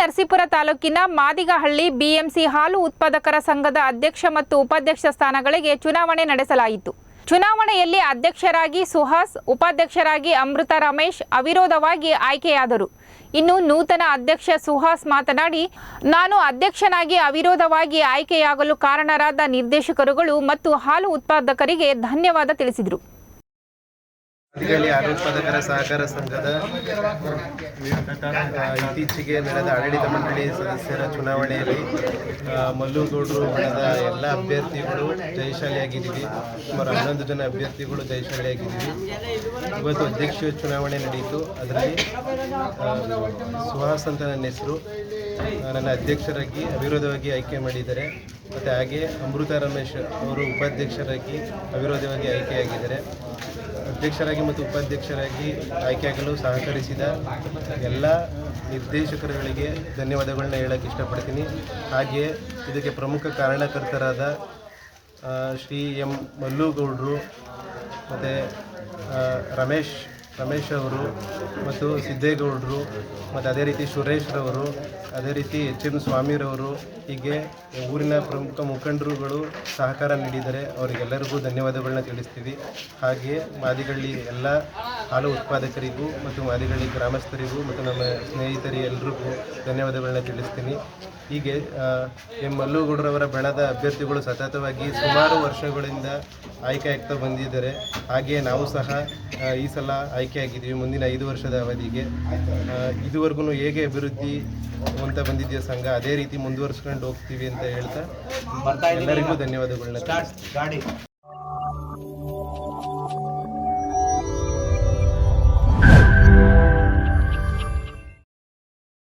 ನರಸೀಪುರ ತಾಲೂಕಿನ ಮಾದಿಗಹಳ್ಳಿ ಬಿಎಂಸಿ ಹಾಲು ಉತ್ಪಾದಕರ ಸಂಘದ ಅಧ್ಯಕ್ಷ ಮತ್ತು ಉಪಾಧ್ಯಕ್ಷ ಸ್ಥಾನಗಳಿಗೆ ಚುನಾವಣೆ ನಡೆಸಲಾಯಿತು. ಚುನಾವಣೆಯಲ್ಲಿ ಅಧ್ಯಕ್ಷರಾಗಿ ಸುಹಾಸ್, ಉಪಾಧ್ಯಕ್ಷರಾಗಿ ಅಮೃತ ರಮೇಶ್ ಅವಿರೋಧವಾಗಿ ಆಯ್ಕೆಯಾದರು. ಇನ್ನು ನೂತನ ಅಧ್ಯಕ್ಷ ಸುಹಾಸ್ ಮಾತನಾಡಿ, ನಾನು ಅಧ್ಯಕ್ಷನಾಗಿ ಅವಿರೋಧವಾಗಿ ಆಯ್ಕೆಯಾಗಲು ಕಾರಣರಾದ ನಿರ್ದೇಶಕರುಗಳು ಮತ್ತು ಹಾಲು ಉತ್ಪಾದಕರಿಗೆ ಧನ್ಯವಾದ ತಿಳಿಸಿದರು. ಹಾಲು ಉತ್ಪಾದಕರ ಸಹಕಾರ ಸಂಘದ ಇತ್ತೀಚೆಗೆ ನಡೆದ ಆಡಳಿತ ಮಂಡಳಿ ಸದಸ್ಯರ ಚುನಾವಣೆಯಲ್ಲಿ ಮಲ್ಲುಗೌಡರು ಬಣದ ಎಲ್ಲ ಅಭ್ಯರ್ಥಿಗಳು ಜಯಶಾಲಿಯಾಗಿದ್ದೀವಿ ಸುಮಾರು ಹನ್ನೊಂದು ಜನ ಅಭ್ಯರ್ಥಿಗಳು ಜಯಶಾಲಿಯಾಗಿದ್ದೀವಿ ಇವತ್ತು ಅಧ್ಯಕ್ಷ ಚುನಾವಣೆ ನಡೆಯಿತು ಅದರಲ್ಲಿ ಸುಹಾಸ್ ಅಂತ ನನ್ನ ಹೆಸರು ನನ್ನ ಅಧ್ಯಕ್ಷರಾಗಿ, ಅವಿರೋಧವಾಗಿ ಆಯ್ಕೆ ಮಾಡಿದ್ದಾರೆ. ಮತ್ತು ಹಾಗೆ ಅಮೃತ ರಮೇಶ್ ಅವರು ಉಪಾಧ್ಯಕ್ಷರಾಗಿ ಅವಿರೋಧವಾಗಿ ಆಯ್ಕೆಯಾಗಿದ್ದಾರೆ. ಅಧ್ಯಕ್ಷರಾಗಿ ಮತ್ತು ಉಪಾಧ್ಯಕ್ಷರಾಗಿ ಆಯ್ಕೆಯಾಗಲು ಸಹಕರಿಸಿದ ಎಲ್ಲ ನಿರ್ದೇಶಕರುಗಳಿಗೆ ಧನ್ಯವಾದಗಳನ್ನ ಹೇಳಕ್ಕೆ ಇಷ್ಟಪಡ್ತೀನಿ. ಹಾಗೆಯೇ ಇದಕ್ಕೆ ಪ್ರಮುಖ ಕಾರಣಕರ್ತರಾದ ಶ್ರೀ ಎಂ ಮಲ್ಲುಗೌಡರು, ಮತ್ತು ರಮೇಶ್ ರಮೇಶ್ ಅವರು ಮತ್ತು ಸಿದ್ದೇಗೌಡರು ಮತ್ತು ಅದೇ ರೀತಿ ಸುರೇಶ್ರವರು ಅದೇ ರೀತಿ ಎಚ್ ಎಂ ಸ್ವಾಮಿರವರು ಹೀಗೆ ಊರಿನ ಪ್ರಮುಖ ಮುಖಂಡರುಗಳು ಸಹಕಾರ ನೀಡಿದರೆ ಅವರಿಗೆಲ್ಲರಿಗೂ ಧನ್ಯವಾದಗಳನ್ನ ತಿಳಿಸ್ತೀವಿ. ಹಾಗೆಯೇ ಮಾದಿಗಳ್ಳಿ ಎಲ್ಲ ಹಾಲು ಉತ್ಪಾದಕರಿಗೂ ಮತ್ತು ಮಾದಿಗಳ್ಳಿ ಗ್ರಾಮಸ್ಥರಿಗೂ ಮತ್ತು ನಮ್ಮ ಸ್ನೇಹಿತರಿ ಎಲ್ಲರಿಗೂ ಧನ್ಯವಾದಗಳನ್ನ ತಿಳಿಸ್ತೀನಿ. ಹೀಗೆ ಎಂ ಮಲ್ಲುಗೌಡರವರ ಬಣದ ಅಭ್ಯರ್ಥಿಗಳು ಸತತವಾಗಿ ಸುಮಾರು ವರ್ಷಗಳಿಂದ ಆಯ್ಕೆ ಆಗ್ತಾ ಬಂದಿದ್ದಾರೆ. ಹಾಗೆಯೇ ನಾವು ಸಹ ಈ ಸಲ ಆಯ್ಕೆಯಾಗಿದ್ದೀವಿ ಮುಂದಿನ ಐದು ವರ್ಷದ ಅವಧಿಗೆ. ಇದುವರೆಗೂ ಹೇಗೆ ಅಭಿವೃದ್ಧಿ ಅಂತ ಬಂದಿದೆಯೋ ಸಂಘ? ಅದೇ ರೀತಿ ಮುಂದುವರ್ಸ್ಕೊಂಡು ಹೋಗ್ತೀವಿ ಅಂತ ಹೇಳ್ತಾ ಎಲ್ಲರಿಗೂ ಧನ್ಯವಾದಗಳನ್ನ.